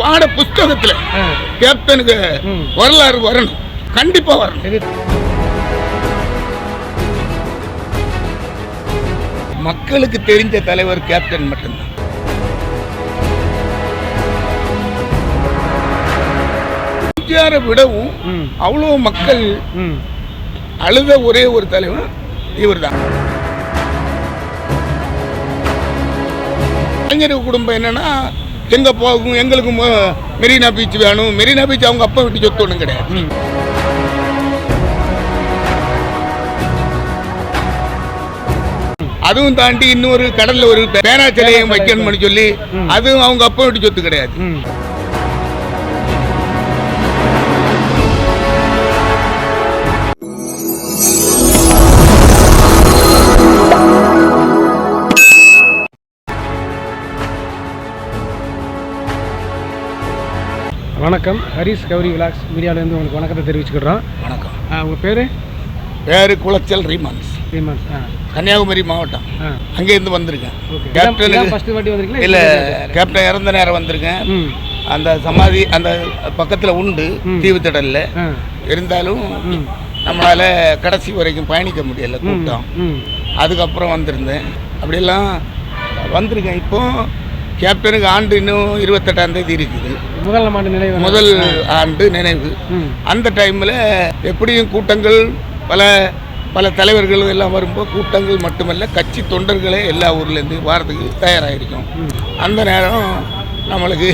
பாட புஸ்தகத்துல. கேப்டனுக்கு. வரலாறு வரணும். கண்டிப்பா வரணும். மக்களுக்கு தெரிஞ்ச தலைவர் கேப்டன் மட்டும்தான். எம்ஜிஆரை விடவும் அவ்வளோ மக்கள் அழுத ஒரே ஒரு தலைவர் இவர்தான். கலைஞர் குடும்பம் என்னன்னா எங்க போகும் எங்களுக்கு மெரினா பீச் வேணும். மெரினா பீச் அவங்க அப்பா விட்டு சொத்து ஒன்றும் கிடையாது. அதுவும் தாண்டி இன்னொரு கடல்ல ஒரு பேனா சிலையும் வைக்கணும்னு சொல்லி அதுவும் அவங்க அப்பா விட்டு சொத்து கிடையாது. வணக்கம். ஹரிஸ் கௌரி விலாக்ஸ் மீடியாவிலேருந்து உங்களுக்கு வணக்கத்தை தெரிவிச்சுக்கிறோம் வணக்கம். உங்கள் பேர்? பேரு குளச்சல் ரீமான்ஸ். ரீமான்ஸ் ஆ. கன்னியாகுமரி மாவட்டம். அங்கேருந்து வந்திருக்கேன். கேப்டன் ஃபஸ்ட்டு வாட்டி வந்திருக்கீங்களா? இல்ல கேப்டன் இறந்த நேரம் வந்திருக்கேன். அந்த சமாதி அந்த பக்கத்துல உண்டு. தீவுத்திடல்ல இருந்தாலும் நம்மளால கடைசி வரைக்கும் பயணிக்க முடியல கூட்டம். அதுக்கப்புறம் வந்திருந்தேன். அப்படியெல்லாம் வந்திருக்கேன். இப்போ கேப்டனுக்கு ஆண்டு இன்னும் இருபத்தெட்டாம் தேதி இருக்குது. முதல் ஆண்டு நினைவு முதல் ஆண்டு நினைவு. அந்த டைமில் எப்படியும் கூட்டங்கள் பல பல தலைவர்கள் எல்லாம் வரும்போது கூட்டங்கள் மட்டுமல்ல கட்சி தொண்டர்களே எல்லா ஊர்லேருந்து வாரத்துக்கு தயாராகிருக்கும். அந்த நேரம் நம்மளுக்கு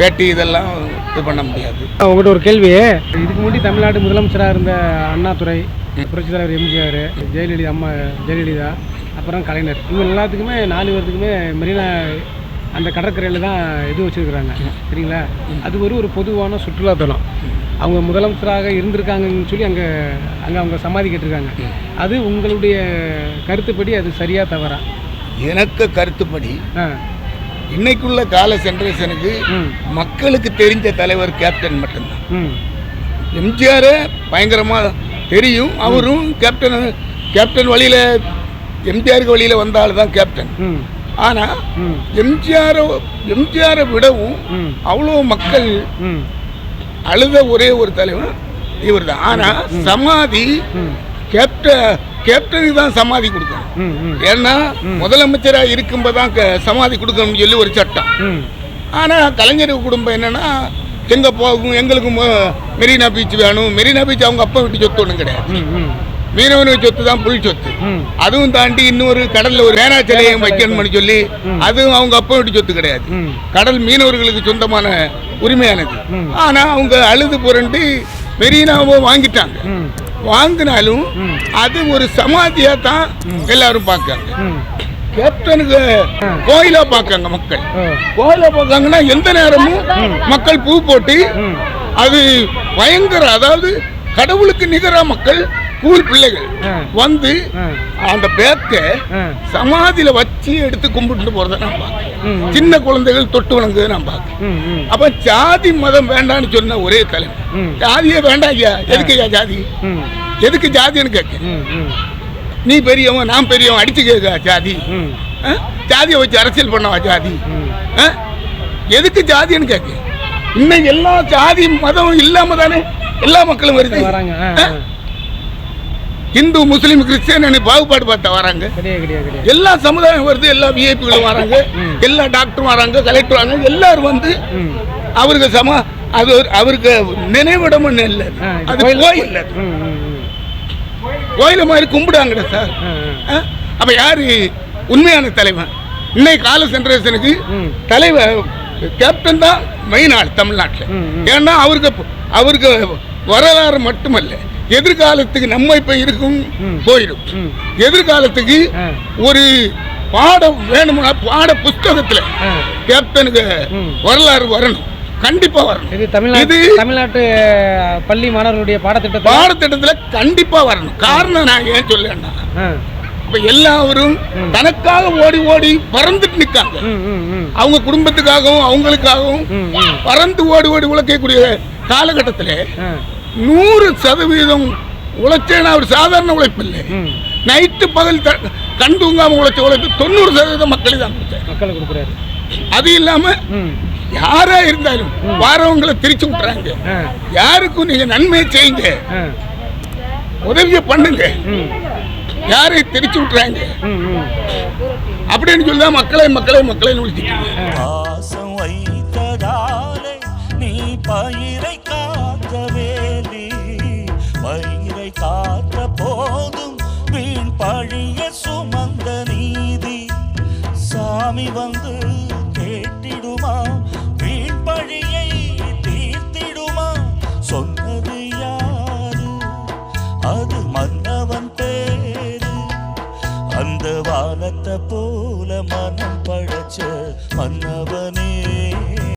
பேட்டி இதெல்லாம் இது பண்ண முடியாது. உங்கள்கிட்ட ஒரு கேள்வி. இதுக்கு முன்னாடி தமிழ்நாடு முதலமைச்சராக இருந்த அண்ணாதுரை புரட்சித் தலைவர் எம்ஜிஆர் ஜெயலலிதா அம்மா ஜெயலலிதா அப்புறம் கலைஞர். இவங்க எல்லாத்துக்குமே நாலு பேர்த்துக்குமே மெரினா அந்த கடற்கரையில் தான் இது வச்சுருக்குறாங்க. சரிங்களா? அது ஒரு ஒரு பொதுவான சுற்றுலாத்தலம். அவங்க முதலமைச்சராக இருந்திருக்காங்கன்னு சொல்லி அங்கே அங்கே அவங்க சமாதி கேட்டிருக்காங்க அது உங்களுடைய கருத்துப்படி அது சரியா தவறா? எனக்கு கருத்துப்படி இன்னைக்குள்ள கால ஜென்ரேஷனுக்கு மக்களுக்கு தெரிஞ்ச தலைவர் கேப்டன் மட்டும்தான். ம். எம்ஜிஆர் பயங்கரமாக தெரியும். அவரும் கேப்டன் கேப்டன் வழியில் எம்ஜிஆருக்கு வழியில் வந்த ஆள் தான் கேப்டன். ம். ஆனால் எம்ஜிஆரை எம்ஜிஆரை விடவும் அவ்வளோ மக்கள் அழுத ஒரே ஒரு தலைவர் இவர் தான் ஆனால் சமாதி ம். கேப்டன் கேப்டனுக்கு தான் சமாதி கொடுக்கணும் ஏன்னா முதலமைச்சராக இருக்கும்போது தான் சமாதி கொடுக்கணும்னு சொல்லி ஒரு சட்டம். ஆனால் கலைஞர் குடும்பம் என்னன்னா எங்கே போகும் எங்களுக்கு மெரினா பீச் வேணும். மெரினா பீச் அவங்க அப்பா விட்டு சொத்து ஒன்றும் கிடையாது. மீனவனுக்கு சொத்து தான் புல் சொத்து. அதுவும் தாண்டி இன்னொரு கடல்ல ஒரு பேனா சிலையும் வைக்கணும்னு சொல்லி அதுவும் அவங்க அப்பா விட்டு சொத்து கிடையாது. கடல் மீனவர்களுக்கு சொந்தமான உரிமையானது. ஆனா அவங்க அழுது புரண்டு மெரினாவை வாங்கிட்டாங்க. வாங்கினாலும். அது ஒரு சமாதியா தான் எல்லாரும் பார்க்காங்க. கேப்டனுக்கு கோயிலா பார்க்காங்க மக்கள். கோயிலா பார்க்காங்கன்னா எந்த நேரமும் மக்கள் பூ போட்டு அது பயங்கர அதாவது கடவுளுக்கு நிகரா மக்கள் ஊர் பிள்ளைகள். வந்து அந்த பேத்தை ஆ. சமாதியில வச்சு எடுத்து கும்பிட்டு போறதை நான் பார்க்கிறேன். சின்ன குழந்தைகள் தொட்டு வணங்குறதை நான் பார்க்கிறேன். அப்ப ஜாதி மதம் வேண்டாம்னு சொன்ன ஒரே தலைவர் ம். ஜாதியே வேண்டாம் ஐயா. எதுக்கு ஐயா ஜாதி? எதுக்கு ஜாதின்னு கேட்க நீ பெரியவன் நான் பெரியவன் அடிச்சு கேட்க ஜாதி? ஜாதியை வச்சு அரசியல் பண்ணவா ஜாதி? எதுக்கு ஜாதின்னு கேட்க இன்னைக்கு எல்லா ஜாதி மதம் இல்லாம தானே எல்லா மக்களும் வருது. இந்து முஸ்லீம் கிறிஸ்டியன் பாகுபாடு பார்த்தா வராங்க. எல்லா சமுதாயம் வருது எல்லா விஐபிகளும் வராங்க. எல்லா டாக்டரும் வராங்க கலெக்டர் வராங்க. எல்லாரும் வந்து அவருக்கு சம அது அவருக்கு நினைவிடம் இல்லை. அது கோயில். கோயில் மாதிரி கும்பிடாங்கடா சார்? அப்ப யாரு? உண்மையான தலைவன். இன்னைக்கு கால ஜெனரேஷனுக்கு ம். தலைவர் கேப்டன் தான் மெயின் ஆள் தமிழ்நாட்டில். ஏன்னா அவருக்கு அவருக்கு வரலாறு மட்டுமல்ல. எதிர்காலத்துக்கு நம்ம இப்ப இருக்கும். போயிடும். எதிர்காலத்துக்கு ஒரு பாடம் வேணும்னா பாட புஸ்தகத்துல கேப்டனுக்கு. வரலாறு வரணும். கண்டிப்பா வரணும். இது தமிழ்நாட்டு பள்ளி மாணவர்களுடைய பாடத்திட்டத்தை பாடத்திட்டத்துல கண்டிப்பா வரணும். காரணம் நான் ஏன் சொல்லேன்னா இப்ப எல்லாரும் தனக்காக ஓடி ஓடி பறந்துட்டு நிக்காங்க. அவங்க குடும்பத்துக்காகவும் அவங்களுக்காகவும் பறந்து ஓடி ஓடி உழைக்கக்கூடிய காலகட்டத்தில் நூறு சதவீதம் உழைச்சேன்னா அவர் சாதாரண உழைப்பு இல்லை நைட்டு பகல் கண் தூங்காம உழைச்ச உழைப்பு தொண்ணூறு சதவீதம் மக்களுக்கு தான் மக்களுக்கு கொடுக்குறாரு. அது இல்லாம ம். யாரா இருந்தாலும் வாரவங்களை திரிச்சு விட்டுறாங்க. யாருக்கும் நீங்க நன்மை செய்யுங்க. உதவியை பண்ணுங்க. யாரை திரிச்சு விட்டுறாங்க. அப்படின்னு சொல்லி தான் மக்களை மக்களை மக்களை விழிச்சிட்டு வீண் சுமந்த நீதி. சாமி வந்து